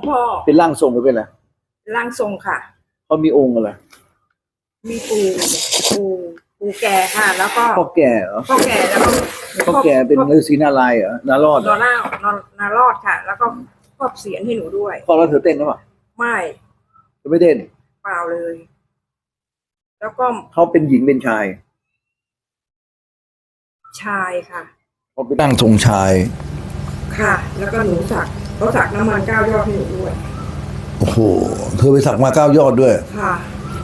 งพ่อเป็นร่างทรงหรือเป็นอะไรร่างทรงค่ะ เขามีองค์อะไรมีปู่ปู่ปู่แก่ค่ะ แล้วก็พ่อแก่เหรอพ่อแก่แล้วก็พ่อแก่เป็นฤาษีนารายณ์เหรอนารอดเหรนออร่านอนนารอดค่ะ แล้วก็ครอบเสียนให้หนูด้วยพ่อแล้วเธอเต้นหรือเปล่าไม่เธอไม่เต้นเปล่าเลย แล้วก็เขาเป็นหญิงเป็นชาย ชายค่ะเขาเป็นร่างทรงชาย ค่ะ แล้วก็หนูสัก เขาสักน้ำมันเก้ายอดให้หนูด้วยโอ้โหเธอไปสักมาเก้ายอดด้วย ค่ะ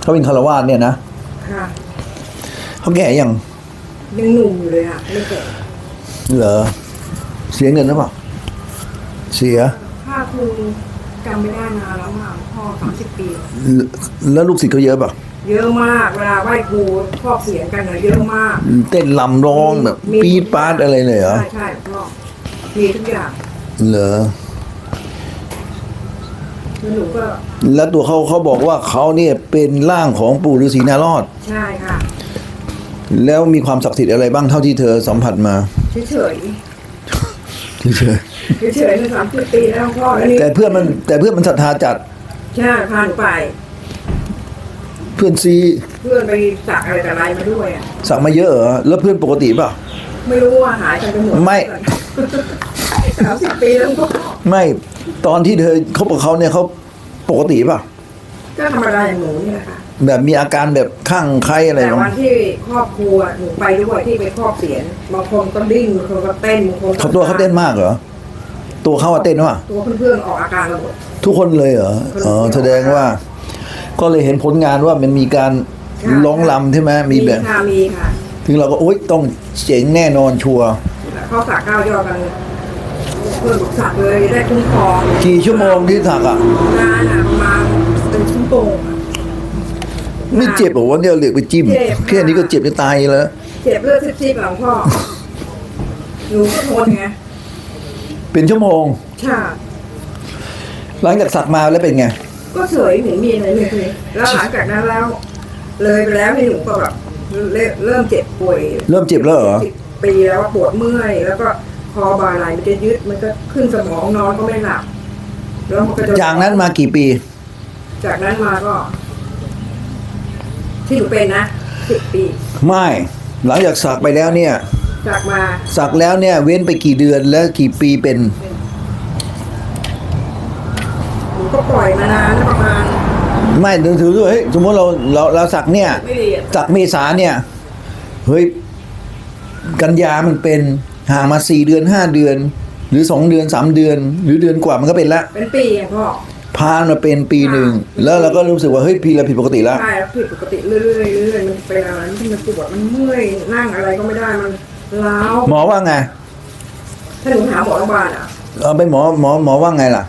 เขาเป็นคารวาสเนี่ยนะค่ะเขาแก่ยังยังหนุ่มอยู่เลยค่ะไม่แก่เหรอเสียเงินหรือเปล่าเสียค่าครูจำไม่ได้นานแล้วค่ะพ่อสามสิบปีแล้วลูกศิษย์เขาเยอะเปล่ะเยอะมากเวลาไหว้ครูครอบเสียงกันนะเยอะมาก เต้นลำร้องแบบมีปี๊ดปาดอะไรเลยเหรอใช่ใช่พ่อมีทุกอย่างเหรอ แล้วหนูก็แล้วตัวเขาเขาบอกว่าเขาเนี่ยเป็นร่างของปู่ฤาษีนารอด ใช่ค่ะแล้วมีความศักดิ์สิทธิ์อะไรบ้างเท่าที่เธอสัมผัสมาเฉยเฉยเฉยๆเฉยๆในสามสิบปีแล้วพ่อแล้วๆนี่แต่เพื่อนมันแต่เพื่อนมันศรัทธาจัดใช่พาหนูไป เพื่อนซีเพื่อนไปสักอะไรแต่อะไรมาด้วยอะสั่งมาเยอะเหรอแล้วเพื่อนปกติเปล่ะไม่รู้ว่าหายกันไปหมดไม่สามสิบปีแล้วพ่อไม่ ตอนที่เธอคบกับเขาเนี่ยเขาปกติเปล่ะ ก็ธรรมดาอย่างหนูนี่แหละค่ะแบบมีอาการแบบข้างใครอะไรแต่บ้าวันงที่ครอบครัวหนูไปด้วยที่ไปครอบเสียนบางคนก็ดิ้นบางคนก็เต้นบางคนก็เขาตัวเขาเต้นมากเหรอ ตัวเขาอะเต้นวะตัวเพื่อนๆออกอาการระหมดทุกคนเลยเหรออ๋อแสดงว่า ก็เลยเห็นผลงานว่ามันมีการค่ะร้องรำใช่ไหมมีแบบ ค่ะมีค่ะ ถึงเราก็โอ๊ยต้องเจ๋งแน่นอนชัวร์เขาสักเก้ายอดกัน เพื่อนบอกสักเลยได้คุ้มครองกี่ชั่วโมงที่ถักอะงานอะประมาณเป็นชั่วโมงอะไม่เจ็บเหรอว่าเนี่ยเหลือกไปจิ้มเจ็บแค่นี้ก็เจ็บจะตายแล้ว เจ็บเลือดซิบๆหลังพ่อหนูก็ทนไงเป็นชั่วโมงใช่หลังจากสักมาแล้วเป็นไง ก็เฉยเหมือนมีอะไรเลย แล้วหลังจากนั้นแล้ว เลยไปแล้วพี่หนูก็แบบเริ่มเริ่มเจ็บป่วย เริ่มเจ็บแล้วเหรอสิบปีแล้วปวดเมื่อยแล้วก็ คอบ่าไหล่มันจะยึดมันก็ขึ้นสมองนอนก็ไม่หลับแล้วมันก็จะจากนั้นมากี่ปี จากนั้นมาก็ ที่หนูเป็นนะสิบปี ไม่หลังจากสักไปแล้วเนี่ยจากมาสักแล้วเนี่ย เว้นไปกี่เดือนและกี่ปีเป็นหนูก็ปล่อยมานานแล้วประมาณไม่ถือถือด้วยเฮ้ยสมมติเราเราเราสักเนี่ย ไม่ดีอะสักเมษาเนี่ย เฮ้ย กันยามันเป็น ห่างมาสี่เดือนห้าเดือน หรือสองเดือนสามเดือน หรือเดือนกว่ามันก็เป็นละเป็นปีอะพ่อพานมาเป็นปีหนึ่งแล้วเราก็รู้สึกว่าเฮ้ยพี่เราผิดปกติแล้วใช่แล้วผิดปกติเรื่อยๆเรื่อยๆมันเป็นอะไรที่มันปวดมันเมื่อยนั่งอะไรก็ไม่ได้มันล้าวหมอว่าไงถ้าหนูหาหมอโรงพยาบาลอะเอาไปหมอหมอหมอว่าไงล่ะ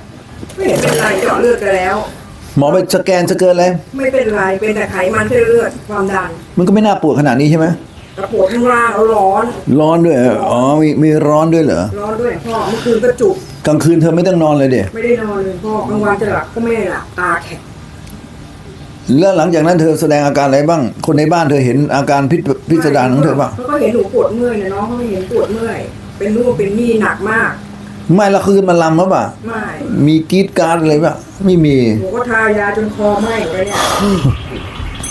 ไม่เห็นเป็นไรเจาะเลือดกันแล้ว หมอไปสแกนสเกินอะไรไม่เป็นไรเป็นแต่ไขมันเส้นเลือดความดันมันก็ไม่น่าปวดขนาดนี้ใช่ไหม กระปวดข้างล่างแล้วร้อน ร้อนด้วยเหรออ๋อมีมีร้อนด้วยเหรอ ร้อนด้วยพ่อเมื่อคืนก็จุก กลางคืนเธอไม่ต้องนอนเลยเดี๋ยไม่ได้นอนเลยพ่อกลางวันจะหลับก็ไม่ได้หลับตาแข็งแล้วหลังจากนั้นเธอแสดงอาการอะไรบ้าง คนในบ้านเธอเห็นอาการพิษพิสดารของเธอป่ะเขาก็เห็นหนูปวดเมื่อยนะน้องเขาไม่เห็นปวดเมื่อย เป็นนู่นเป็นนี่หนักมาก ไม่ละคืนมันลำหรือเปล่าไม่มีกรีดการ์ดอะไรป่ะไม่มีหนูก็ทายาจนคอไหม้ไปเนี่ย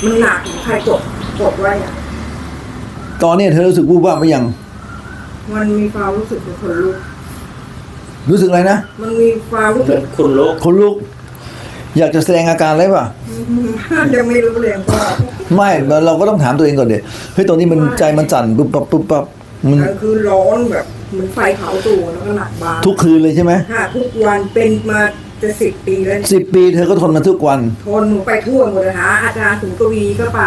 มันหนักใครกดกดไว้อะ ตอนนี้เธอรู้สึกวูบว่าบไปยัง มันมีความรู้สึกเป็นคนลุก รู้สึกอะไรนะมันมีความรู้เหสึมืกอนคุณลุกคนลุก อยากจะแสดงอาการอะไรป่ะ ยังไม่รู้เลยพ่อไม่เราเราก็ต้องถามตัวเองก่อนเดี๋ยวเฮ้ยตอนนี้มันใจมันสั่นปุ๊บปั๊บปุ๊บปั๊บมันกลางคืนร้อนแบบเหมือนไฟเผาตัวแล้วก็หนักบางทุกคืนเลยใช่ไหม ค่ะทุกวันเป็นมา จะสิบปีแล้วสิบปีเธอก็ทนมาทุกวัน ทนหนูไปทั่วหมดเลยหาอาจารย์สุนทวีก็ไป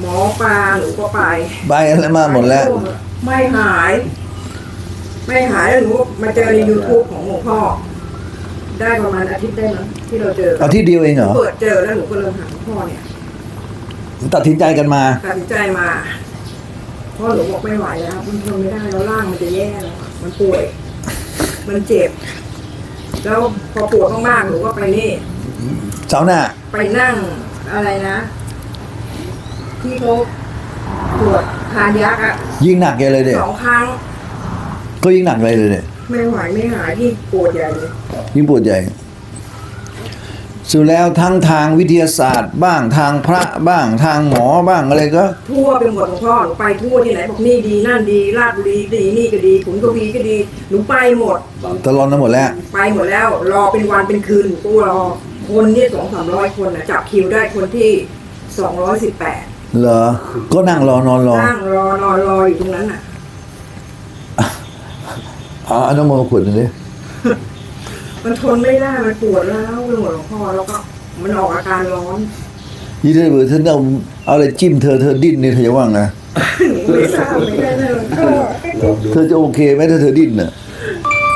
หมอปลาหนูก็ไปไปอะไรมาหมดแล้ว ไม่หาย ไม่หายแล้วหนูมาเจอใน YouTube ของหลวงพ่อ ได้ประมาณอาทิตย์ได้มั้งที่เราเจออาทิตย์เดียวเองเหรอ เปิดเจอแล้วหนูก็เริ่มหาหลวงพ่อเนี่ยตัดสินใจกันมา ตัดสินใจมาเพราะหนูบอกไม่ไหวแล้วมันทนไม่ได้แล้วร่างมันจะแย่แล้วอะมันป่วย มันเจ็บ แล้วพอปวดมากๆหนูก็ไปนี่ เสาร์หน้า ไปนั่งอะไรนะ ที่เขาตรวจทานยักษ์อะยิ่งหนักใหญ่เลยเด็สองครั้ง ก็ยิ่งหนักเลยเลยเด็ไม่ไหวไม่หายที่ปวดใหญ่เลยยิ่งปวดใหญ่ สุดแล้วทั้งทางวิทยาศาสตร์ บ้างทางพระบ้างทางหมอบ้างอะไรก็ ทั่วไปหมดหลวงพ่อหนูไปทั่วที่ไหนบอกนี่ดีนั่นดีราชบุรีดีนี่ก็ดีขุนกวีก็ดีหนูไปหมดตลอดทั้งหมดแล้ว ไปหมดแล้วรอเป็นวันเป็นคืนหนูก็รอคนเนี่ยสองสามร้อยคนนะจับคิวได้คนที่สองร้อยสิบแปดเหรอ ก็นั่งรอนอนรอนั่งรอนอนรออยู่ตรงนั้นน่ะอ่าน้ำมันต์ขวดหนึงดิ มันทนไม่ได้มันปวดแล้วไปหมดหลวงพ่อแล้วก็มันออกอาการร้อนยี่เธอเบอร์เธอเอาเอาอะไรจิ้มเธอเธอดิ้นนี่เธอจะว่างไงหนูไม่ทราบไม่ได้เลยหลวงพ่อเธอจะโอเคไหมถ้าเธอดิ้นน่ะ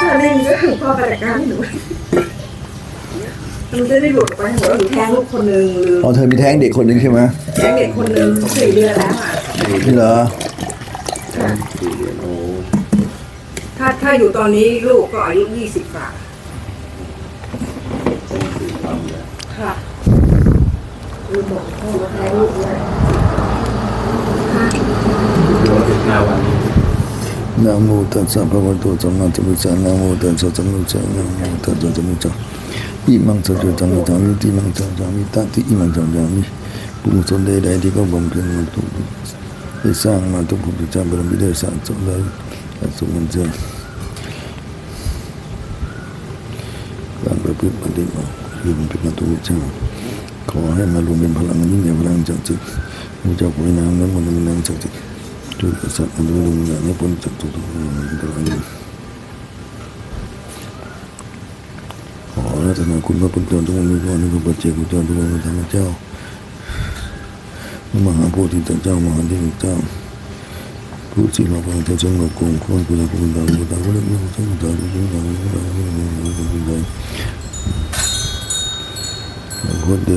ถ้าเล่นก็หลวงพ่อไปจัดการให้หนูมันจะได้หลุดออกไปหัวหนูแท้งลูกคนหนึ่งหรืออ๋อเธอมีแท้งเด็กคนหนึ่งใช่ไหมแท้งเด็กคนหนึ่งสี่เดือนแล้วอะเหรอถ้าถ้าอยู่ตอนนี้ลูกก็อายุยี่สิบกว่า ค่ะลูกบอกพ่อว่าแท้งลูกด้วยนะโมตัสสะภะคะวะโตสัมมาสัมพุทธัสสะนะโมตัสสะสัมมาสัมพุทธัสสะนะโมตัสสะสัมมาสัมพุทธัสสะอิมังสัจจังมิตังมิติมังสัจจามิตติอิมังสัจจามิปุมุสนใดๆที่เขาบำเพ็ญมาทุกได้สร้างมาทุกภพทุกชาติบารมีได้สร้างสมได้สมมันเจริญ ประปฏิบัติยืนเปินประตูเจ้าขอให้มารวมเป็นพลังยิ่งใหญ่พลังจักจิตมุจงจากวิน้ำน้นมันมันนังจักจิตจุกสัตว์อนุรุมอย่างนี้พ้นจากทุกทุกอย่างมักลายขอรัตนาคุณพระพุทธเจ้าทุกองค์มีพระบัจเจกุจาาทุกองค์ธรรมเจ้ามหาโพธิเจ้ามหาเทวเจ้าผู้ที่มาฟังเจ้าจงกงควรกุลาคุณดาวดาวเล็กน้อยเจ้าดาวเล็กน้อยดาวเล็กน้อยดาวเล็กน้อย Mengkode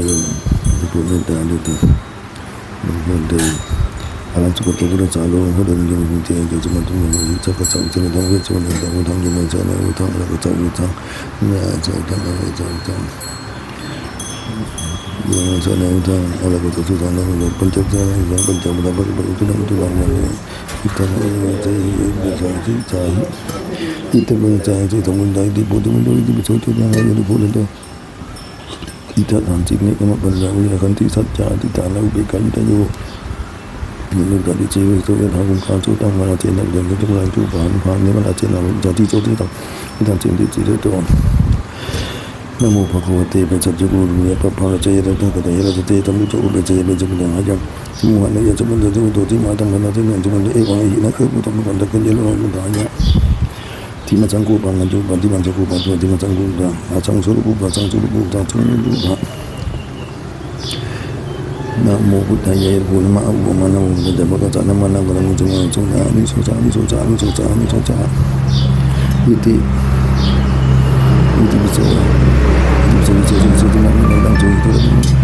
Implementasi Adaptif Mengkode alam suka tu budak calo ho dan jam minti yang jam tu mana ni cak cak cak ni dong cak ni dong dong jam cak ni utang ada cak utang ni cak cak ni cak utang ni cak ni utang ada cak tu utang dah ada pencak cak ni dah pencak muda ber ber itu nak itu bang ni kita ni kita ni cak ni cak kita pun cak itu tanggung dah di bodoh bodoh itu betul tu dah ada bodoh tu Ita tansiknya kena pandang dia akan ti saja ti tanah ubeka kita jo. Ini dari cewek itu yang aku kau tu tang mana cina dan kita lain tu bahan bahan ni mana cina jadi tu tu tang. Kita cinti cinti tu. Namo Bhagavate Bhajajagur Yapa Bhagavate Yata Kadaya Ratate Tamu Tau Bhajaja Bhajaja Bhajaja Muhanaya Jamanda Jamu Doti Matang Manate Nanjamanda Ewa Hina Kabu Tamu Kanda Kanjala Mudanya Mudanya คะวะเตปัจจจุกุรุยะปะภะเจยะตะกะตะยะตะเตตัมมุจอุปเจยะเบจมุตังหะยัมสุวะนะยะจมุตะจุโตติมาตัมมะนะเตนะจุมันเอวังหินะเคปุตัมกันตะกันเยโลมุตายะทิมัจังกุปังกันจุปันทิมัจังกุปังทิมัจังกุปังอาจังสุรุปุปะจังสุรุปุตังจังสุรุปะนะโมพุทธายะภูนมะอุปมานะโมตะภะคะตะนะมะนะกะนะมุจุมะจุนะนิโสจานิโสจานิโสจานิโสจาอิติอิติปิโส jadi jadi jadi nak menang jadi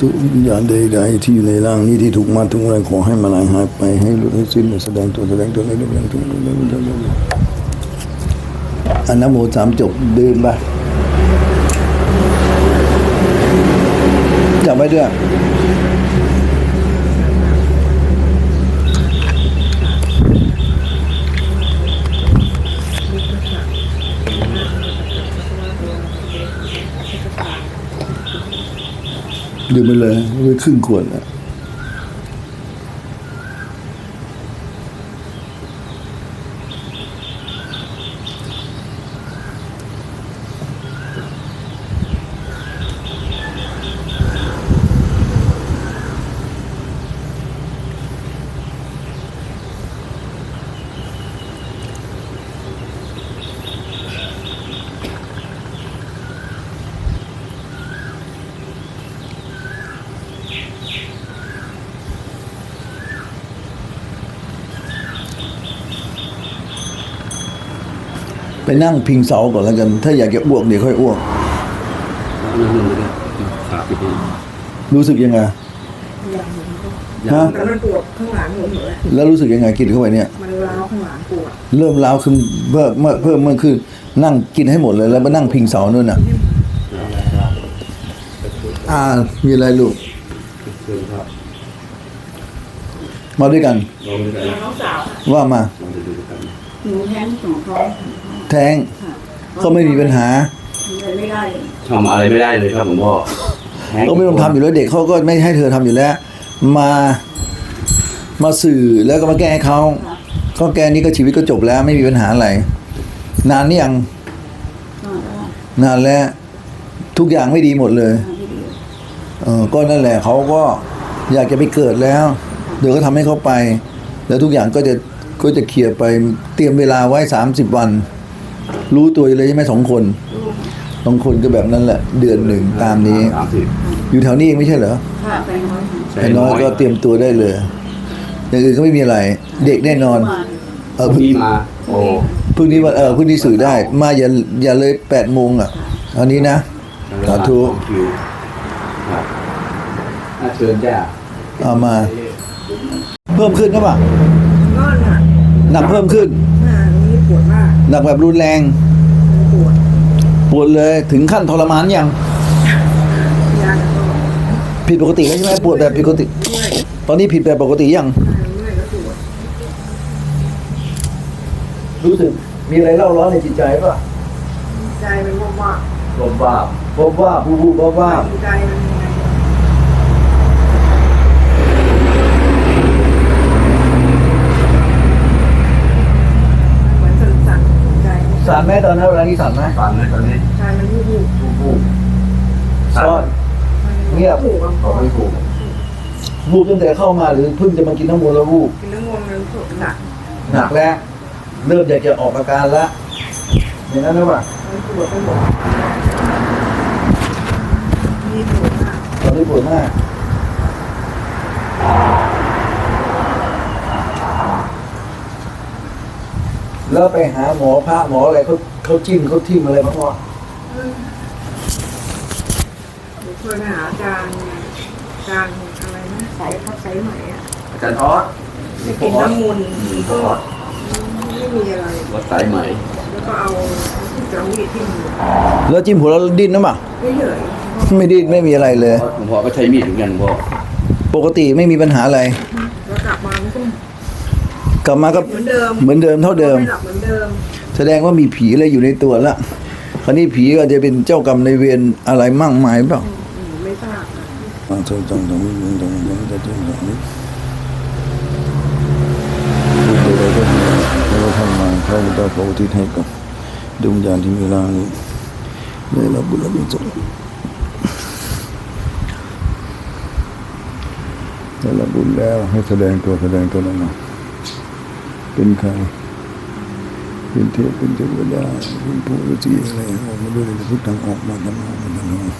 tu. Satu วิญญาณใดๆที่อยู่ในร่างนี้ที่ถูกมาทุกอะไรขอให้มาลายหายไปให้ลุดให้สิ้นแสดงตัวแสดงตัวในรูปแบบตัวในรูปแบบอันนโมสามจบเดินไปจับไว้ด้วย ดื่มไปเลยไปครึ่งขวดแล้ว ไปนั่งพิงเสาก่อนแล้วกัน ถ้าอยากจะอ้วกเดี๋ยวค่อยอ้วกนั่งๆเลยนะขาปิดนี่รู้สึกยังไงฮะแต่มันปวดข้างหลังหนูเลยแล้วรู้สึกยังไงกินเข้าไปเนี่ยมันร้าวข้างหลังปวดเริ่มล้าวขึ้นเพิ่มเมื่อเพิ่มเมื่อขึ้นนั่งกินให้หมดเลยแล้วมานั่งพิงเสานู่นน่ะอ่ามีอะไรลูกเชิญครับมาด้วยกันลองดูกันนะน้องสาวว่ามาลองดูกันหนูแท้งสองท้อง แท้งก็ไม่มีปัญหาทำอะไรไม่ได้เลยทำอะไรไม่ได้เลยครับผมพ่อแฮก็ไม่ต้องทำอยู่แล้วเด็กเขาก็ไม่ให้เธอทำอยู่แล้ว มามาสื่อแล้วก็มาแก้ให้เขาก็แก้นี้ก็ชีวิตก็จบแล้วไม่มีปัญหาอะไรนานนี่ยังนานแล้วทุกอย่างไม่ดีหมดเลยเออก็นั่นแหละเขาก็อยากจะไปเกิดแล้ว เดี๋ยวก็ทำให้เขาไป แล้วทุกอย่างก็จะก็จะเคลียร์ไปเตรียมเวลาไว้สามสิบวัน รู้ตัวเลยใช่ไหมสองคนสองคนก็แบบนั้นแหละ เดือนหนึ่งตามนี้ สามสิบอยู่แถวนี้เองไม่ใช่เหรอค่ะไปน้อยไอ้น้อยก็เตรียมตัวได้เลย อย่างอื่นก็ไม่มีอะไร เด็กแน่นอน เออพรุ่งพี่มา โอ้ พรุ่งนี้วันเออพรุ่งนี้สื่อได้ มาอย่าอย่าเลยแปดโมงอะอันนี้นะ สาธุคิวครับอะเชิญจ้าเอามา เพิ่มขึ้นนะป่ะก้อนอะหนักเพิ่มขึ้น หน้าตรงนี้ปวดมาก หนักแบบรุนแรงปวดปวดเลยถึงขั้นทรมานยังยาก็ผิดปกติแล้วใช่ไหมปวดแบบผิดปกติ เมื่อยตอนนี้ผิดแบบปกติยัง เมื่อยแล้วปวดรู้สึกมีอะไรเล่าร้อนในจิตใจป่ะใจมันว่าว่าลมบ้าบว่าบูบูบ้าบ้าใจมันยังไงเหมือนสั่นๆใจ สารแม่ตอนนั้นเวลานี้สารไหมฟังนะตอนนี้ใจมันวูบผู้ผู้ซ่อนๆเงียบถูกกับขอไม่ถูกวูบตั้งแต่เข้ามาหรือเพิ่งจะมากินน้ำมูลแล้ววูบกินน้ำมันมันปวดหนักหนักแล้ว เริ่มอยากจะออกอาการละอย่างนั้นหรือเปล่ามันปวดไปหมดนี่ปวดมากตอนนี้ปวดมาก แล้วไปหาหมอพระหมออะไรเขาเขาจิ้มเขาทิ่มอะไรบ้างวะเคยไปหาอาจารย์อาจารย์อะไรนะสายพัดสายไหมอะอาจารย์ทอดไปกินน้ำมูลก็ไม่มีอะไรวัดสายไหมแล้วก็เอาจามีดที่มือแล้วจิ้มหัวแล้วดิ้นนะมั้ไม่เหนื่อยไม่ดิ้นไม่มีอะไรเลย หลวงพ่อก็ใช้มีดเหมือนกันหลวงพ่อปกติไม่มีปัญหาอะไร กลับมาก็เหมือนเดิมเท่าเดิม แสดงว่ามีผีอะไรอยู่ในตัวละคราวนี้ผีก็จะเป็นเจ้ากรรมในเวรอะไรมั่งหมายเปล่าไม่ทราบตอะเราทำมาพระพเจ้าขออุทิศให้กับดวงญาณที่มีลางนี้ได้รับบุญและกุศได้รับบุญแล้วให้แสดงตัวแสดงตัวหน่อยมา เป็นใคร เป็นเทพเป็นเทวดาเป็นผู้ฤาษีอะไรออกมาด้วยเลยพุทธังออกมาทำออกมาทำออก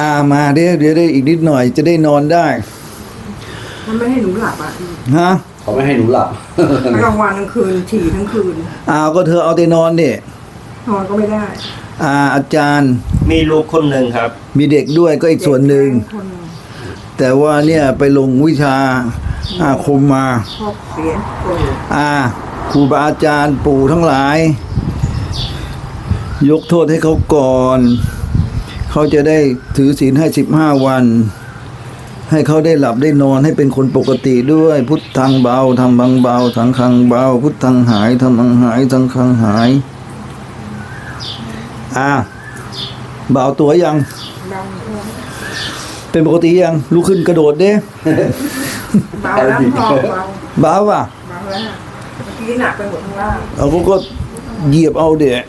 อ่ามาเดี๋ยวเดี๋ยวได้อีกนิดหน่อยจะได้นอนได้ มันไม่ให้หนูหลับอะ ฮะ เขาไม่ให้หนูหลับกลางวันกลางคืนฉี่ทั้งคืนอ้าวก็เธอเอาแต่นอนเนี่ยนอนก็ไม่ได้ อ่า อาจารย์มีลูกคนหนึ่งครับ มีเด็กด้วยก็อีกส่วนหนึ่ง คนแต่ว่าเนี่ยไปลงวิชาอาคมมา ชอบเสียงโกรธอ่าครูบาอาจารย์ปู่ทั้งหลาย ยกโทษให้เขาก่อน เขาจะได้ถือศีลให้สิบห้าวัน ให้เขาได้หลับได้นอนให้เป็นคนปกติด้วย พุทธังเบาทำบังเบาสังคังเบา พุทธังหายทำบังหายสังคังหาย อ่าเบาตัวยังดังท้องเป็นปกติยังลุกขึ้นกระโดดเด้เบาแล้วพอเบาเบาป่ะเบาแล้วเมื่อกี้หนักไปหมดทั้งล่างเอาเขาก็เหยียบเอาเดะ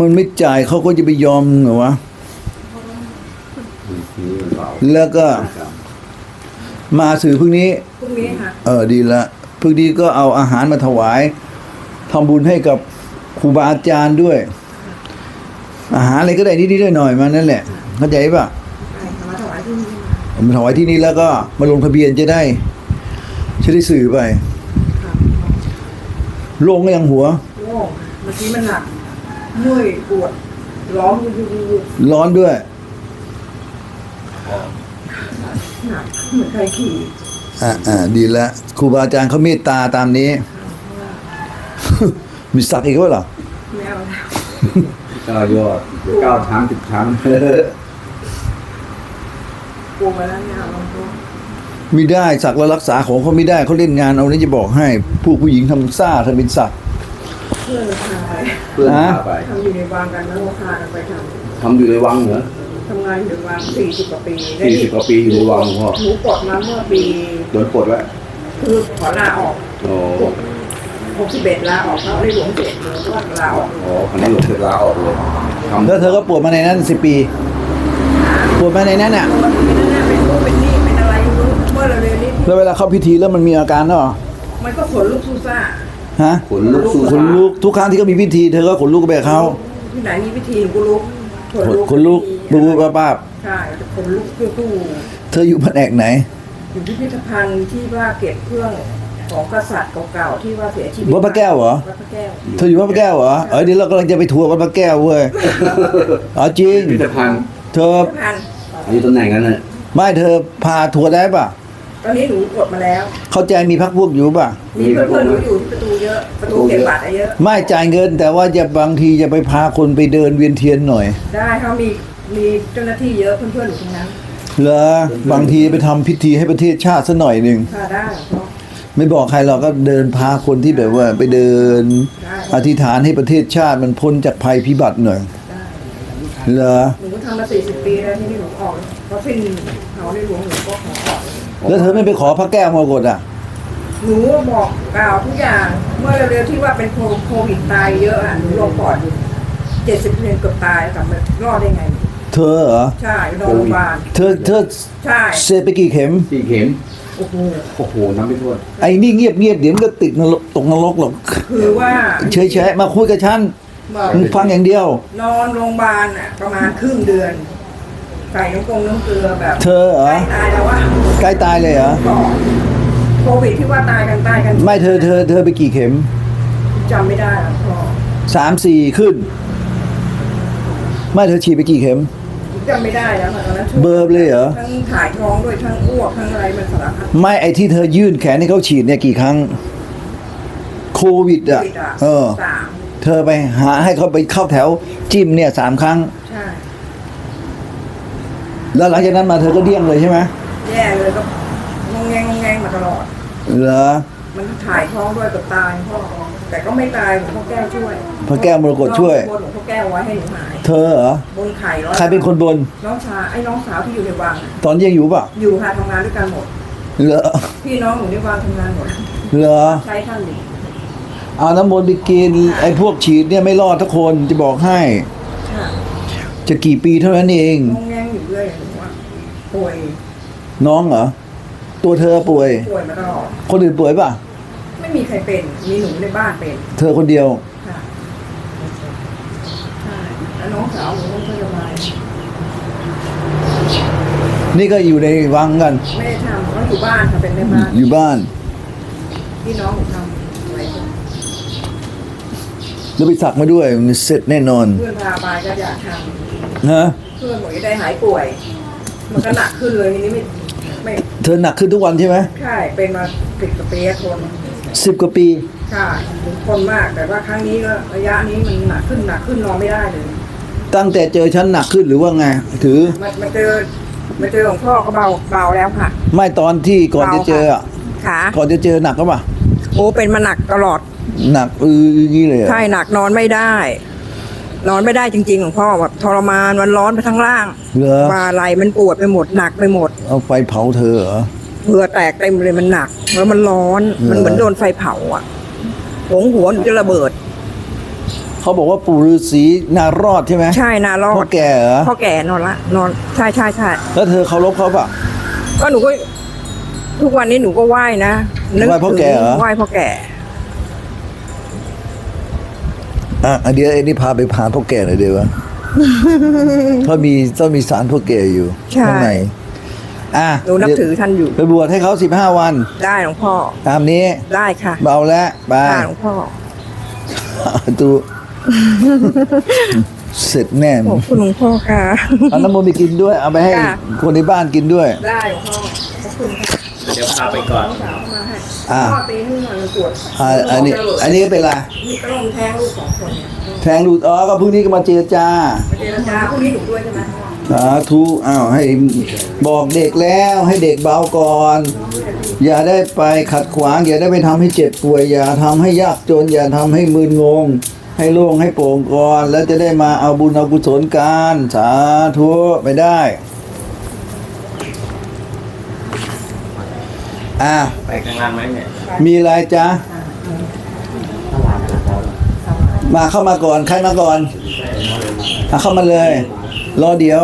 มันไม่จ่ายเขาก็จะไปยอมเหรอวะ แล้วก็ มาสื่อพรุ่งนี้ พรุ่งนี้ค่ะ เออดีละพทุกดีก็เอาอาหารมาถวายทำบุญให้กับครูบาอาจารย์ด้วย อาหารอะไรก็ได้นิดๆหน่อยๆมานั่นแหละเข้าใจป่ะใช่มาถวายที่นี่เอามาถวายที่นี่แล้วก็มาลงทะเบียนจะได้จะได้สื่อไปค่ะลงก็ยังหัวโล่งเมื่อกี้มันหนักเมื่อยปวดร้องยุบยุบยุบยุบร้อนด้วยหนัก เหมือนใครขี่อ่าอ่าดีแล้วครูบาอาจารย์เขาเมตตาตามนี้ มีสักอีกว่าเหรอแมวแล้วเก้ายอดเก้าชั้นสิบชั้นกลัวแล้วเนี่ยลองตัวไม่ได้สักแล้วรักษาของเขาไม่ได้เขาเล่นงานเอานี่จะบอกให้พวกผู้หญิงทำซ่าทำเป็นสักเพื่อนพาไปเพื่อนพาไปทำอยู่ในวางกันแล้วพากันไปททำอยู่ในวังเหรอำ ทำงานอยู่ในวางสี่สิบกว่าปีสี่สิบกว่าปีอยู่ในวังพ่อหนูปลดมาเมื่อปีโดนปลดแล้วคือขอลาออกโอ้หกสิบเอ็ดลาออกเขาได้หลวงเจ็ดเลยว่าลาออกโหคณะหลวงเทลาออกเลยทำแล้วเธอก็ปวดมาในนั้นสิปีปวดมาในนั้นน่ะปกตินั่นน่ะเป็นนู่นเป็นนี่เป็นอะไรไม่รู้เมื่อเราเรียนนี่แล้วเวลาเข้าพิธีแล้วมันมีอาการเนาะมันก็ขนลุกสู้ซ่าฮะขนลุกสู้ขนลุกทุกครั้งที่เขามีพิธี เธอก็ขนลุกไปกับเขาที่ไหนมีพิธีหนูก็ลุก ขนลุกบูบูป้าป้าบใช่จะขนลุกสู้เธออยู่แผนกไหนๆอยู่พิพิธภัณฑ์ที่ว่าเก็บเครื่องของกษัตริย์เก่าๆที่ว่าเสียชีวิตวัดพระแก้วเหรอวัดพระแก้วเธออยู่วัดพระแก้วเหรอเออเดี๋ยวเรากำลังจะไปทัวร์วัดพระแก้วเว้ยอ๋อจริงพิพิธภัณฑ์เธอพิพิธภัณฑ์อยู่ตำแหน่งนั้นน่ะไม่เธอพาทัวร์ได้ป่ะ ตอนนี้หนูกดมาแล้ว เข้าใจมีพักพวกอยู่ป่ะ มีเพื่อนๆหนูอยู่ที่ประตูเยอะ ประตูเก็บบัตรอะเยอะ ไม่จ่ายเงิน แต่ว่าจะบางทีจะไปพาคนไปเดินเวียนเทียนหน่อย ได้เขามีมีเจ้าหน้าที่เยอะเพื่อนๆหนูทั้งนั้นเหรอบางทีไปทำพิธีให้ประเทศชาติสักหน่อยหนึ่ง ค่ะได้เพราะไม่บอกใครหรอกก็เดินพาคนที่แบบว่าไปเดินได้อธิษฐานให้ประเทศชาติมันพ้นจากภัยพิบัติหน่อยได้เหรอ หนูก็ทำมาสี่สิบปีแล้วที่นี่หนูออกเพราะสิ้นเขาในหลวงหนูก็ขอออก แล้วเธอไม่ไปขอพระแก้วมรกตอะ หนูบอกกล่าวทุกอย่าง เมื่อเร็วๆที่ว่าเป็นโควิดตายเยอะอะหนูลงปอดอยู่เจ็ดสิบเปอร์เซ็นต์เกือบตายกลับมารอดได้ไง เธอเหรอ ใช่นอนโรงพยาบาลเธอเธอใช่เซไปกี่เข็ม สี่เข็มโอ้โหโอ้โหน้ำไม่ท่วมไอ้นี่เงียบเงียบๆเดี๋ยวมันก็ติดนรกตกนรกหรอกคือว่าเฉยเฉยๆมาคุยกับฉันบอกมึงฟังอย่างเดียว นอนโรงพยาบาลอะประมาณครึ่งเดือนใส่น้ำกงน้ำเกลือแบบเธอเหรอ ใกล้ตายแล้วว่า ใกล้ตายเลยเหรอก่อนโควิดที่ว่าตายกันตายกันไม่เธอเธอเธอไปกี่เข็มจำไม่ได้หรอกพ่อสามสี่ขึ้น ไม่เธอฉีดไปกี่เข็มจำไม่ได้แล้วค่ะตอนนั้นช่วงเบอร์เลยเหรอทั้งถ่ายท้องด้วยทั้งอ้วกทั้งอะไรมันสารพัดไม่ไอ้ที่เธอยื่นแขนให้เขาฉีดเนี่ยกี่ครั้ง โควิดอะติดอะเออ สามเธอไปหาให้เขาไปเข้าแถวจิ้มเนี่ยสามครั้ง ใช่ แล้วหลังจากนั้นมาเธอก็เดี้ยงเลยใช่ไหม แย่เลยก็งงแงงงงแงงมาตลอด เหรอ มันถ่ายท้องด้วยกับตายพ่อแต่ก็ไม่ตายหลวงพ่อแก้วช่วยพระแก้วมรกตช่วย บนหลวงพ่อแก้วไว้ให้หนูหายเธอเหรอ บนไข่ร้อยใครเป็นคนบน น้องชายไอ้น้องสาวที่อยู่ในวังอะตอนยังอยู่ป่ะ อยู่ค่ะทำงานด้วยกันหมด เหรอ พี่น้องหนูในวังทำงานหมดเหรอ ใช้ท่านหนีเอาน้ำมนต์ไปกิน ไอ้พวกฉีดเนี่ยไม่รอดทุกคนจะบอกให้ ค่ะจะกี่ปีเท่านั้นเอง งงแงงอยู่เรื่อยหนูว่าป่วย น้องเหรอ ตัวเธอป่วย ป่วยมาตลอดคนอื่นป่วยป่ะ ไม่มีใครเป็น มีหนูในบ้านเป็นเธอคนเดียว ค่ะใช่แล้วน้องสาวหนูก็พยาบาลนี่ก็อยู่ในวังกัน ไม่ได้ทำเขาอยู่บ้านค่ะเป็นแม่บ้านอยู่บ้าน พี่น้องหนูทำไว้แล้วไปสักมาด้วยมันเสร็จแน่นอน เพื่อนพาไปก็อยากทฮะำเพื่อนบอกจะได้หายป่วย มันก็หนักขึ้นเลยทีนี้ไม่ ไม่เธอหนักขึ้นทุกวันใช่ไหมใช่เป็นมาสิบกว่าปีอะทนสิบกว่าปีใช่ทนมากแต่ว่าครั้งนี้ก็ระยะนี้มันหนักขึ้นหนักขึ้นนอนไม่ได้เลยตั้งแต่เจอฉันหนักขึ้นหรือว่าไงถือมามาเจอมาเจอหลวงพ่อก็เบาเบาแล้วค่ะ ไม่ตอนที่ก่อนจะเจออะขาก่อนจะเจอหนักก็ป่ะโอ้เป็นมาหนักตลอดหนักอืออย่างนี้เลยเหรอใช่หนักนอนไม่ได้ นอนไม่ได้จริงๆหลวงพ่อแบบทรมานมันร้อนไปทั้งล่างเหรอบ่าไหลมันปวดไปหมดหนักไปหมดเอาไฟเผาเธอเหรอเหงื่อแตกเต็มเลยมันหนัก แล้วมันร้อนเหรอมันเหมือนโดนไฟเผาอะหงหัวหนูจะระเบิด เขาบอกว่าปู่ฤาษีนารอดใช่ไหมใช่นารอพ่อดแก่เหรอพ่อแก่นอนละนอนใช่ใช่ใช่แล้วเธอเคารพเขาป่ะก็หนูก็ทุกวันนี้หนูก็ไหว้นะนึไหว้พ่อแก่เหรอไหว้พ่อแก่ อะอันเดียวไอ้นี่พาไปพาพ่อแก่หน่อยเดียววะเพราะมีต้องมีสารพ่อแก่อยู่ใช่ ข้างในอะหนูนับถือท่านอยู่ ไปบวชให้เขาสิบห้าวัน ได้หลวงพ่อ ตามนี้ได้ค่ะเบาแล้วไปได้หลวงพ่อ ตูเสร็จแน่ขอบคุณหลวงพ่อค่ะ เอาน้ำมันต์ไปกินด้วย เอาไปให้ค่ะ คนในบ้านกินด้วย ได้หลวงพ่อขอบคุณค่ะ เดี๋ยวพาไปก่อนน้องสาวเข้ามาให้อ่า พ่อตีให้หน่อยมันปวดอ่าอันนี้ อันนี้เป็นไรนี่ก็ลงแทงลูกสองคนเนี่ยแทงหลุดอ๋อก็พรุ่งนี้ก็มาเจรจาไปเจรจาพรุ่งนี้หนูด้วยใช่ไหมสาธุอ้าวให้บอกเด็กแล้วให้เด็กเบาก่อน อย่าได้ไปขัดขวาง อย่าได้ไปทำให้เจ็บป่วย อย่าทำให้ยากจน อย่าทำให้มึนงง ให้โล่งให้โปร่งก่อน แล้วจะได้มาเอาบุญเอากุศลกันสาธุไปได้ อะไปข้างล่างไหมเนี่ยมีอะไรจ๊ะมาเข้ามาก่อน ใครมาก่อนอะเข้ามาเลย รอเดี๋ยว